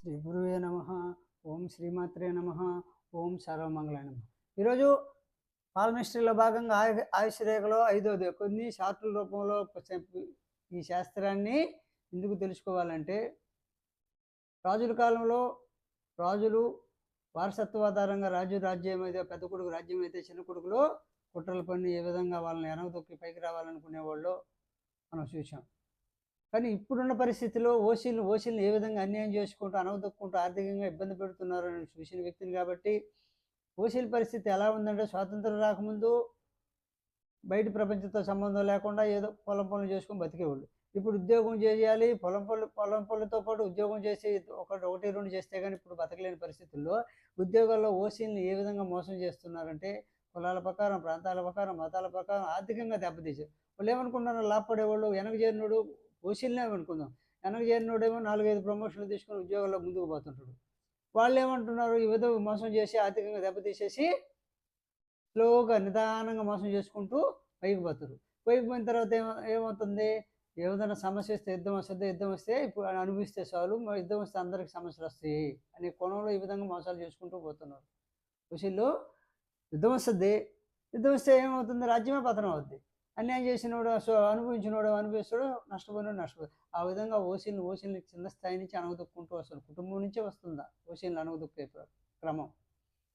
శ్రీ గురువే నమ. ఓం శ్రీమాత్రే నమ. ఓం సర్వమంగళాయ నమ. ఈరోజు పాల్మిస్ట్రీలో భాగంగా ఆయు ఆయుష్ రేఖలో ఐదోది. కొన్ని షార్ట్ల రూపంలో ఈ శాస్త్రాన్ని ఎందుకు తెలుసుకోవాలంటే రాజుల కాలంలో రాజులు వారసత్వ ఆధారంగా రాజు రాజ్యం అయితే పెద్ద కొడుకు రాజ్యం అయితే చిన్న కొడుకులో కుట్రల పని ఏ విధంగా వాళ్ళని ఎనగదొక్కి పైకి రావాలనుకునే వాళ్ళు మనం చూసాం కానీ ఇప్పుడున్న పరిస్థితిలో ఓసీలు ఓసీలను ఏ విధంగా అన్యాయం చేసుకుంటూ అనవదొక్కుంటూ ఆర్థికంగా ఇబ్బంది పెడుతున్నారు అని చూసిన వ్యక్తిని కాబట్టి ఓసీల పరిస్థితి ఎలా ఉందంటే స్వాతంత్రం రాకముందు బయట ప్రపంచంతో సంబంధం లేకుండా ఏదో పొలం పనులు చేసుకొని బతికేవాళ్ళు. ఇప్పుడు ఉద్యోగం చేయాలి పొలం పనులు పొలం పనులతో పాటు ఉద్యోగం చేసి ఒకటి ఒకటి రెండు చేస్తే కానీ ఇప్పుడు బతకలేని పరిస్థితుల్లో ఉద్యోగాల్లో ఓసీలను ఏ విధంగా మోసం చేస్తున్నారంటే కులాల ప్రకారం ప్రాంతాల ప్రకారం మతాల ప్రకారం ఆర్థికంగా దెబ్బతీశారు. వాళ్ళు ఏమనుకుంటున్నారు? లాభపడేవాళ్ళు వెనక చేరినోడు ఓసీలనే అనుకుందాం. వెనక చేరినోడేమో నాలుగైదు ప్రమోషన్లు తీసుకొని ఉద్యోగాల్లో ముందుకు పోతుంటాడు. వాళ్ళు ఏమంటున్నారు ఈ విధంగా మోసం చేసి ఆర్థికంగా దెబ్బతీసేసి స్లోగా నిదానంగా మోసం చేసుకుంటూ పైకి పోతారు. పైకి పోయిన తర్వాత ఏమ ఏమవుతుంది? ఏదైనా సమస్య వస్తే యుద్ధం వస్తుంది యుద్ధం వస్తే ఇప్పుడు అనుభవిస్తే చాలు యుద్ధం వస్తే అందరికి సమస్యలు వస్తాయి అనే కోణంలో ఈ విధంగా మోసాలు చేసుకుంటూ పోతున్నారు. కృషిలో యుద్ధం వస్తుంది. యుద్ధం వస్తే ఏమవుతుంది? రాజ్యమే పతనం అవుద్ది. అన్యాయం చేసినోడు సో అనుభవించినోడు అనుభవిస్తాడు నష్టపోయినోడు నష్టపోయి ఆ విధంగా ఓసీలు ఓసీలు చిన్న స్థాయి నుంచి అనగదొక్కుంటూ వస్తారు కుటుంబం నుంచే వస్తుందా? ఓసీలు అనగదొక్కే క్రమం.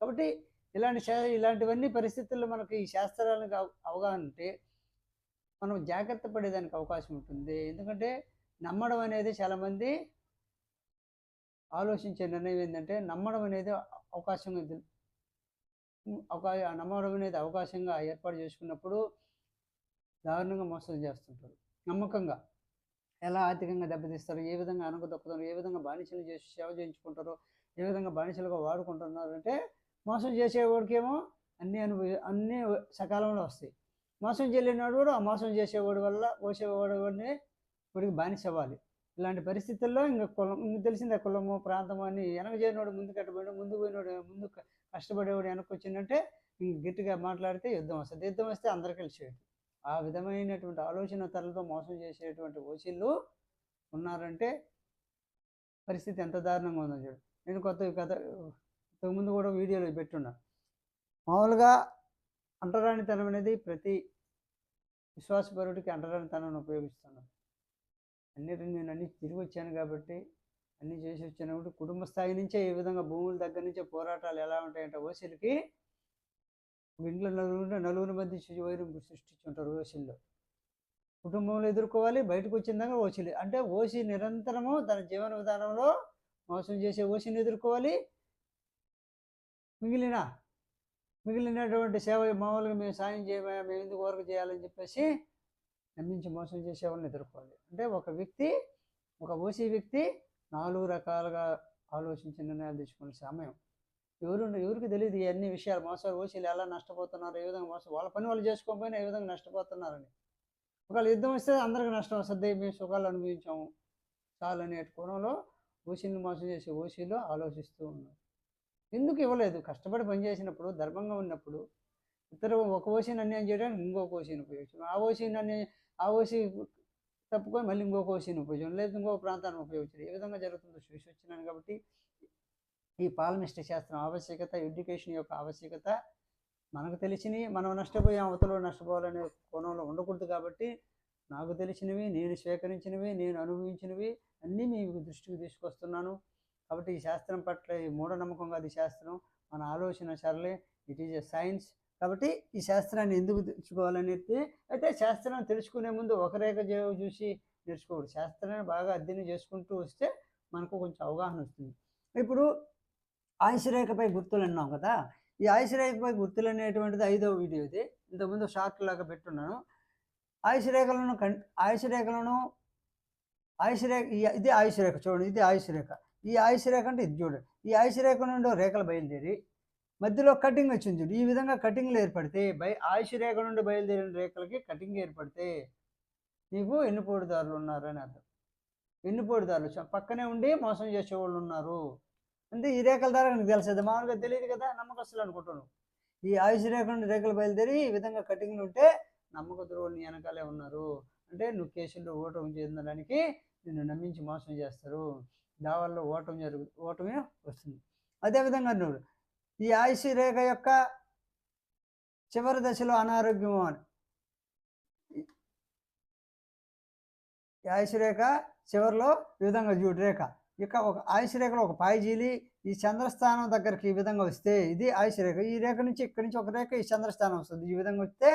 కాబట్టి ఇలాంటి శా- ఇలాంటివన్నీ పరిస్థితుల్లో మనకి ఈ శాస్త్రాలకు అవగాహన ఉంటే మనం జాగ్రత్త పడేదానికి అవకాశం ఉంటుంది. ఎందుకంటే నమ్మడం అనేది చాలామంది ఆలోచించే నిర్ణయం ఏంటంటే నమ్మడం అనేది అవకాశంగా తెలు- నమ్మడం అనేది అవకాశంగా ఏర్పాటు చేసుకున్నప్పుడు దారుణంగా మోసం చేస్తుంటారు. నమ్మకంగా. ఎలా ఆర్థికంగా దెబ్బతీస్తారు? ఏ విధంగా అనగదొక్కుతారు ఏ విధంగా బానిసలు చేసి సేవ చేయించుకుంటారో? ఏ విధంగా బానిసలుగా వాడుకుంటున్నారు అంటే మోసం చేసేవాడికేమో అన్ని అనుభవి అన్నీ సకాలంలో వస్తాయి. మోసం చేయలేనివాడు కూడా ఆ మోసం చేసేవాడి వల్ల పోసేవాడి వాడిని వాడికి బానిస అవ్వాలి. ఇలాంటి పరిస్థితుల్లో ఇంకా కులం ఇంక తెలిసిందే కులము ప్రాంతము అని వెనక చేయనోడు ముందు కట్టబడి ముందు పోయినోడు ముందు కష్టపడేవాడు వెనక్కి వచ్చిందంటే ఇంక గట్టిగా మాట్లాడితే యుద్ధం వస్తుంది. యుద్ధం వస్తే అందరికీ కలిసేది ఆ విధమైనటువంటి ఆలోచన తరలతో మోసం చేసేటువంటి ఓసీళ్ళు ఉన్నారంటే పరిస్థితి ఎంత దారుణంగా ఉందో చూడు. నేను కొత్త కథ ఇంతకుముందు కూడా వీడియోలో పెట్టున్నా. మామూలుగా అంటరానితనం అనేది ప్రతి విశ్వాసపరుడికి అంటరానితనం ఉపయోగిస్తున్నాను అన్నిటిని నేను అన్ని తిరిగి వచ్చాను కాబట్టి అన్ని చేసి వచ్చినప్పుడు కుటుంబ స్థాయి నుంచే ఈ విధంగా భూముల దగ్గర నుంచే పోరాటాలు ఎలా ఉంటాయంటే ఓసీలకి ఇంట్లో నలుగురు నలుగురి మధ్య చి- వైరం సృష్టించుంటారు ఓసీల్లో. కుటుంబంలో ఎదుర్కోవాలి బయటకు వచ్చిందాక ఓసీలు. అంటే ఓసీ నిరంతరము తన జీవన విధానంలో మోసం చేసే ఓసీని ఎదుర్కోవాలి. మిగిలిన మిగిలినటువంటి సేవ మామూలుగా మేము సాయం చేయమా మేము ఎందుకు వరకు చేయాలని చెప్పేసి నమ్మించి మోసం చేసే వాళ్ళని ఎదుర్కోవాలి. అంటే ఒక వ్యక్తి ఒక ఓసీ వ్యక్తి నాలుగు రకాలుగా ఆలోచించి నిర్ణయాలు తీసుకునే సమయం. ఎవరు ఎవరికి తెలియదు ఇవన్నీ అన్ని విషయాలు. మోసాలు ఓసీలు ఎలా నష్టపోతున్నారు ఏ విధంగా మోసం వాళ్ళ పని వాళ్ళు చేసుకోకపోయినా ఏ విధంగా నష్టపోతున్నారని. ఒకవేళ యుద్ధం వస్తే అందరికి నష్టం వస్తుంది మేము సుఖాలు అనుభవించాము. చాలు అనే కోణంలో ఓసీని మోసం చేసే ఓసీలో ఆలోచిస్తూ ఉన్నారు. ఎందుకు ఇవ్వలేదు? కష్టపడి పనిచేసినప్పుడు ధర్మంగా ఉన్నప్పుడు ఇతర ఒక ఓసీని అన్యాయం చేయడానికి ఇంకొక ఓసీని ఉపయోగించడం. ఆ ఓసీని అన్యాయం ఆ ఓసీ తప్పుకొని మళ్ళీ ఇంకొక ఓసీని ఉపయోగించడం. లేదా ఇంకొక ప్రాంతాన్ని ఉపయోగించడం. ఏ విధంగా జరుగుతుందో చూసి వచ్చినాను కాబట్టి ఈ పాలమిష్ట శాస్త్రం ఆవశ్యకత ఎడ్యుకేషన్ యొక్క ఆవశ్యకత మనకు తెలిసినవి మనం నష్టపోయే అవతలో నష్టపోవాలనే కోణంలో ఉండకూడదు కాబట్టి నాకు తెలిసినవి నేను స్వీకరించినవి నేను అనుభవించినవి అన్నీ మీకు దృష్టికి తీసుకొస్తున్నాను. కాబట్టి ఈ శాస్త్రం పట్ల ఈ మూఢనమ్మకంగా అది శాస్త్రం మన ఆలోచన సరళే ఇట్ ఈజ్ ఎ సైన్స్ కాబట్టి ఈ శాస్త్రాన్ని ఎందుకు తెలుసుకోవాలనేది అయితే శాస్త్రాన్ని తెలుసుకునే ముందు ఒక రేఖ చూసి నేర్చుకోకూడదు. శాస్త్రాన్ని బాగా అధ్యయనం చేసుకుంటూ వస్తే మనకు కొంచెం అవగాహన వస్తుంది. ఇప్పుడు ఆయుషరేఖపై గుర్తులు అన్నాం కదా. ఈ ఆయుషరేఖపై గుర్తులు అనేటువంటిది ఐదవ వీడియో ఇది. ఇంతకుముందు షార్ట్ లాగా పెట్టున్నాను. ఆయుషరేఖలను కం ఆయుషరేఖలను ఆయుషరేఖ రేఖ ఈ- ఇది ఆయుష్ రేఖ చూడండి ఇది ఆయుష్ రేఖ ఈ ఆయుషరేఖ అంటే ఇది చూడండి ఈ ఆయుషరేఖ నుండి రేఖలు బయలుదేరి మధ్యలో కటింగ్ వచ్చింది చూడు. ఈ విధంగా కటింగ్లు ఏర్పడితే బై ఆయుషరేఖ నుండి బయలుదేరిన రేఖలకి కటింగ్ ఏర్పడితే నీకు ఎన్నుపోటుదారులు ఉన్నారు అని అర్థం. ఎన్నుపోటుదారులు. పక్కనే ఉండి మోసం చేసేవాళ్ళు ఉన్నారు. అంటే ఈ రేఖల ద్వారా నీకు తెలుస్తుంది మామూలుగా తెలియదు కదా నమ్మకస్తులు అనుకుంటున్నావు ఈ ఆయుష్ రేఖ నుండి రేఖలు బయలుదేరి ఈ విధంగా కటింగ్లు ఉంటే నమ్మక ద్రోహులు నీ వెనకాలే ఉన్నారు. అంటే నువ్వు కేసుల్లో ఓటమి చెందడానికి నిన్ను నమ్మించి మోసం చేస్తారు. దావాల్లో ఓటమి జరుగు ఓటమి వస్తుంది. అదేవిధంగా నువ్వు ఈ ఆయుష్ రేఖ యొక్క చివరి దశలో అనారోగ్యం అని. ఈ ఆయుష్ రేఖ చివరిలో ఈ విధంగా చూడు రేఖ. ఇక ఒక ఆయుష్ రేఖలో ఒక పాయిజీలి ఈ చంద్రస్థానం దగ్గరికి ఈ విధంగా వస్తే ఇది ఆయుష్ రేఖ ఈ రేఖ నుంచి ఇక్కడి నుంచి ఒక రేఖ ఈ చంద్రస్థానం వస్తుంది. ఈ విధంగా వస్తే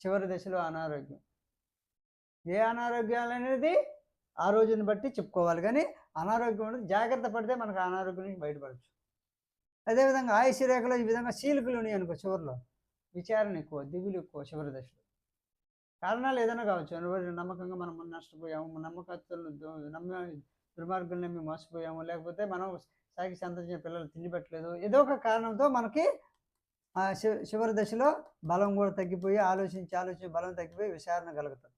చివరి దశలో అనారోగ్యం. ఏ అనారోగ్యాలు అనేది ఆ రోజుని బట్టి చెప్పుకోవాలి. కానీ అనారోగ్యం అనేది జాగ్రత్త పడితే మనకు అనారోగ్యం నుంచి బయటపడచ్చు. అదేవిధంగా ఆయుష్ రేఖలో ఈ విధంగా చీలికలు ఉన్నాయి అనుకో చివరిలో. విచారణ ఎక్కువ దిగులు ఎక్కువ చివరి దశలో. కారణాలు ఏదైనా కావచ్చు. నమ్మకంగా మనం నష్టపోయాము నమ్మకత్వం నమ్మ దుర్మార్గుల్ని మేము మోసపోయాము. లేకపోతే మనం సాగి సంతరించిన పిల్లలు తిండి పెట్టలేదు. ఏదో ఒక కారణంతో మనకి ఆ చివరి దశలో బలం కూడా తగ్గిపోయి ఆలోచించి ఆలోచించి బలం తగ్గిపోయి విచారణ కలుగుతుంది.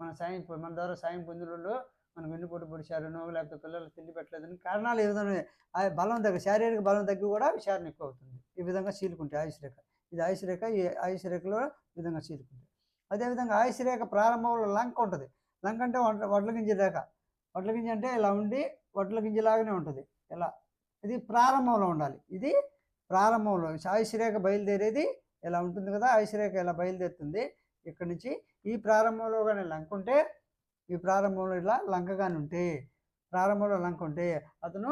మన సాయం మన ద్వారా సాయం పొందిన వాళ్ళు మనకు వెన్నుపోటు పొడిచారనో లేకపోతే పిల్లలు తిండి పెట్టలేదని కారణాలు ఏదైనా విధంగా ఆ బలం తగ్గి శారీరక బలం తగ్గి కూడా విచారణ ఎక్కువ అవుతుంది ఈ విధంగా చీలుకుంటాయి ఆయుష్ రేఖ. ఇది ఆయుష్ రేఖ ఈ ఆయుష్ రేఖలో ఈ విధంగా చీలుకుంటాయి అదేవిధంగా ఆయుష్ రేఖ ప్రారంభంలో లంక ఉంటుంది. లంక అంటే వడ్ల గింజ రేఖ. వడ్ల గింజ అంటే ఇలా ఉండి వడ్ల గింజలాగానే ఉంటుంది. ఇలా ఇది ప్రారంభంలో ఉండాలి. ఇది ప్రారంభంలో ఆయుషరేఖ బయలుదేరేది ఇలా ఉంటుంది కదా? ఆయుషరేఖ ఇలా బయలుదేరుతుంది? ఇక్కడ నుంచి ఈ ప్రారంభంలో కానీ లంక ఉంటే ఈ ప్రారంభంలో ఇలా లంకగాని ఉంటే ప్రారంభంలో లంక ఉంటే అతను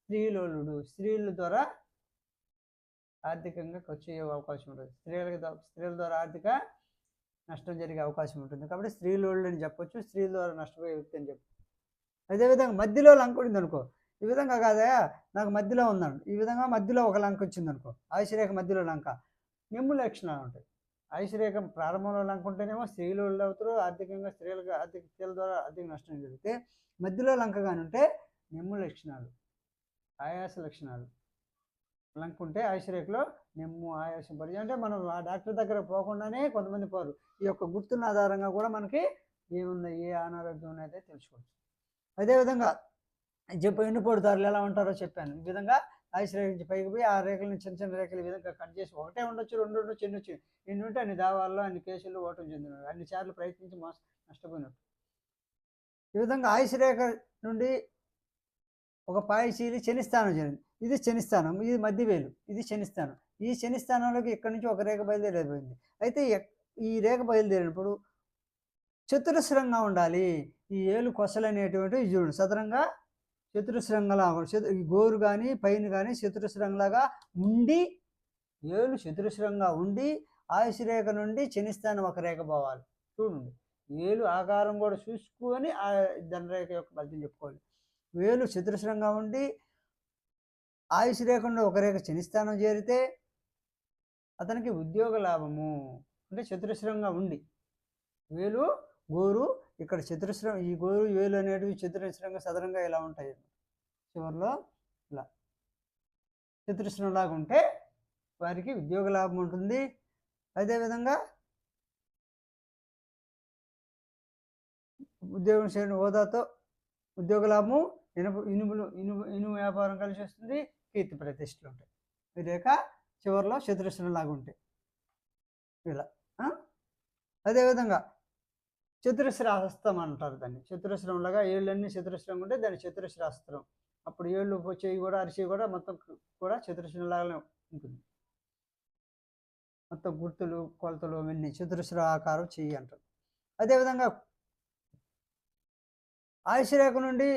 స్త్రీలోలుడు. స్త్రీల ద్వారా ఆర్థికంగా ఖర్చు అయ్యే అవకాశం ఉంటుంది. స్త్రీలకి స్త్రీల ద్వారా ఆర్థిక నష్టం జరిగే అవకాశం ఉంటుంది. కాబట్టి స్త్రీలోళ్ళు అని చెప్పొచ్చు స్త్రీల ద్వారా నష్టపోయే వ్యక్తి అని చెప్పు అదేవిధంగా మధ్యలో లంక ఉంది అనుకో ఈ విధంగా కాదయా నాకు మధ్యలో ఉందను ఈ విధంగా మధ్యలో ఒక లంక వచ్చింది అనుకో ఆయుషరేఖ మధ్యలో లంక. నిమ్ము లక్షణాలు ఉంటాయి. ఆయుషరేఖ ప్రారంభంలో లంక ఉంటేనేమో స్త్రీలు అవుతారు ఆర్థికంగా స్త్రీలకు ఆర్థిక స్త్రీల ద్వారా ఆర్థిక నష్టం జరిగితే మధ్యలో లంక కానీ ఉంటే నిమ్ము లక్షణాలు ఆయాస లక్షణాలు. లంక ఉంటే ఆయుషరేఖలో నిమ్ము ఆయాసం పడి అంటే మనం ఆ డాక్టర్ దగ్గర పోకుండానే కొంతమంది పోరు. ఈ యొక్క గుర్తున్న ఆధారంగా కూడా మనకి ఏముంది ఏ అనారోగ్యం ఉన్నదే తెలుసుకోవచ్చు. అదేవిధంగా చెప్పు ఎండిపోటుదారులు ఎలా ఉంటారో చెప్పాను. ఈ విధంగా ఆయుష్ రేఖ నుంచి పైకి పోయి ఆ రేఖలను చిన్న చిన్న రేఖలు ఈ విధంగా కట్ చేసి ఒకటే ఉండొచ్చు రెండు ఉండొచ్చు ఎన్ని వచ్చి ఎన్ని ఉంటే అన్ని దావాల్లో అన్ని కేసుల్లో ఓటం చెందినాడు అన్ని సార్లు ప్రయత్నించి మోస నష్టపోయినట్టు ఈ విధంగా ఆయుష్ రేఖ నుండి ఒక పాయిశీలి శనిస్థానం జరిగింది. ఇది శనిస్థానం ఇది మధ్యవేలు ఇది శనిస్థానం. ఈ శనిస్థానంలోకి ఇక్కడ నుంచి ఒక రేఖ బయలుదేరిపోయింది. అయితే ఎక్- ఈ రేఖ బయలుదేరినప్పుడు చతురస్రంగా ఉండాలి. ఈ ఏలు కొసలు అనేటువంటివి చూడండి సదరంగా చతురస్రంగా గోరు కానీ పైన కానీ చతురస్రంలాగా ఉండి ఏలు చతురస్రంగా ఉండి ఆయుష్ రేఖ నుండి చనిస్తాను ఒక రేఖ పోవాలి. చూడండి. ఏలు ఆకారం కూడా చూసుకొని ఆ ధనరేఖ యొక్క ఫలితం చెప్పుకోవాలి. వేలు చతురస్రంగా ఉండి ఆయుష్ రేఖ నుండి ఒక రేఖ చనిస్థానం చేరితే అతనికి ఉద్యోగ లాభము. అంటే చతురస్రంగా ఉండి వేలు గోరు ఇక్కడ చతురస్రం ఈ గోరు వేలు అనేటివి చతురస్రంగా సదరంగా ఇలా ఉంటాయి చివరిలో ఇలా. చతురస్రం లాగా ఉంటే వారికి ఉద్యోగ లాభం ఉంటుంది. అదేవిధంగా ఉద్యోగం చేయడం హోదాతో ఉద్యోగ లాభము ఇనుపు ఇనుములు ఇనుము ఇనుము వ్యాపారం కలిసి వస్తుంది. కీర్తి ప్రతిష్టలు ఉంటాయి. ఈ రేఖ చివరిలో చతురస్రం లాగా ఉంటాయి. ఇలా. అదేవిధంగా చతురస్రాస్త్రం అంటారు దాన్ని. చతురస్రంలాగా ఏళ్ళన్నీ చతురస్రంగా ఉంటే దాన్ని చతురస్రాస్త్రం అప్పుడు ఏళ్ళు చెయ్యి కూడా అరిసి కూడా మొత్తం కూడా చతురస్రంలాగానే ఉంటుంది. మొత్తం గుర్తులు కొలతలు అన్నీ చతురస్ర ఆకారం చెయ్యి అంటారు. అదేవిధంగా ఆయుష్ రేఖ నుండి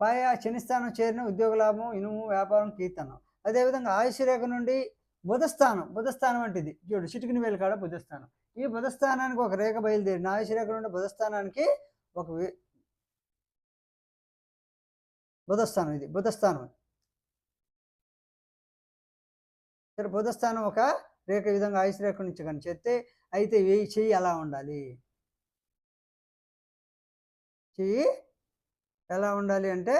పాయ శనిస్థానం చేరిన ఉద్యోగ లాభం ఇనుము వ్యాపారం కీర్తనం. అదేవిధంగా ఆయుషరేఖ నుండి బుధస్థానం బుధస్థానం అంటే ఇది. చూడు చిటికిన వేలు కాడ బుధస్థానం. ఈ బుధస్థానానికి ఒక రేఖ బయలుదేరిన ఆయుష్ నుండి బుధస్థానానికి ఒక వే- బుధస్థానం ఇది బుధస్థానం. సరే బుధస్థానం ఒక రేఖ విధంగా ఆయుష్రేఖ నుంచి కానీ చెప్తే అయితే వేయి చెయ్యి ఎలా ఉండాలి? చెయ్యి ఎలా ఉండాలి అంటే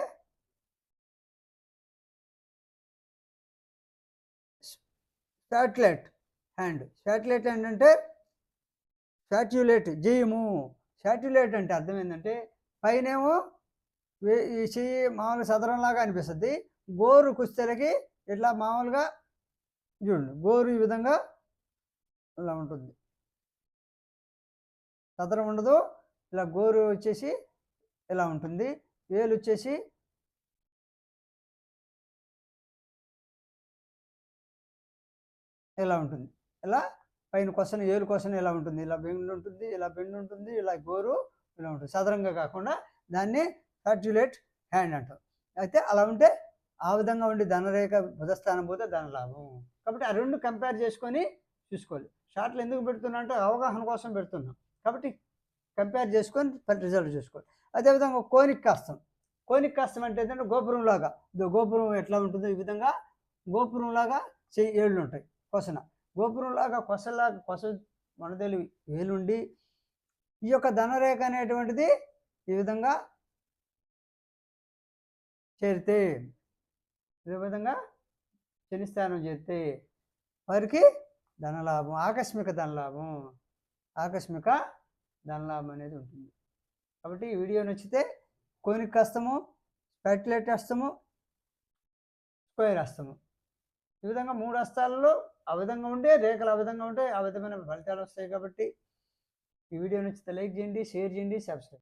శాటిలైట్ హ్యాండ్. శాటిలైట్ హ్యాండ్ అంటే శాట్యులేట్ జయము. శాట్యులేట్ అంటే అర్థం ఏంటంటే పైనేమో ఈ చెయ్యి మామూలుగా సదరంలాగా అనిపిస్తుంది. గోరు కుస్తెలకి ఇట్లా మామూలుగా చూడండి గోరు ఈ విధంగా ఇలా ఉంటుంది. సదరం ఉండదు ఇలా గోరు వచ్చేసి ఇలా ఉంటుంది. వేలు వచ్చేసి ఇలా ఉంటుంది. ఇలా పైన కొసన ఏలు కొసన ఇలా ఉంటుంది? ఇలా బెండ్ ఉంటుంది ఇలా బెండ్ ఉంటుంది ఇలా గోరు ఇలా ఉంటుంది. సదరంగా కాకుండా దాన్ని సర్క్యులేట్ హ్యాండ్ అంటాం అయితే అలా ఉంటే ఆ విధంగా ఉండి ధనరేఖ బుధస్థానం పోతే ధన లాభం. కాబట్టి ఆ రెండు కంపేర్ చేసుకొని చూసుకోవాలి. షార్ట్లు ఎందుకు పెడుతున్నా అంటే అవగాహన కోసం పెడుతున్నాం. కాబట్టి కంపేర్ చేసుకొని రిజల్ట్ చూసుకోవాలి. అదేవిధంగా కోనిక్ కాస్తం. కోనిక్ కాస్తం అంటే ఏంటంటే గోపురం లాగా. గోపురం ఎట్లా ఉంటుందో ఈ విధంగా గోపురం లాగా చెయ్యి ఏళ్ళు ఉంటాయి. కోసన గోపురం లాగా కొసలాగా కొస మనదెలి వేలుండి ఈ యొక్క ధనరేఖ అనేటువంటిది ఈ విధంగా చేరితే ఈ విధంగా శనిస్థానం చేరితే వారికి ధనలాభం ఆకస్మిక ధనలాభం ఆకస్మిక ధనలాభం అనేది ఉంటుంది. కాబట్టి ఈ వీడియో నచ్చితే కోనిక్ హస్తము స్పాటిలైట్ హస్తము స్క్వేర్ హస్తము. ఈ విధంగా మూడు హస్తాలలో ఆ విధంగా ఉంటే రేఖలు ఆ విధంగా ఉంటే ఆ విధమైన ఫలితాలు వస్తాయి కాబట్టి ఈ వీడియో నచ్చితే లైక్ చేయండి షేర్ చేయండి సబ్స్క్రైబ్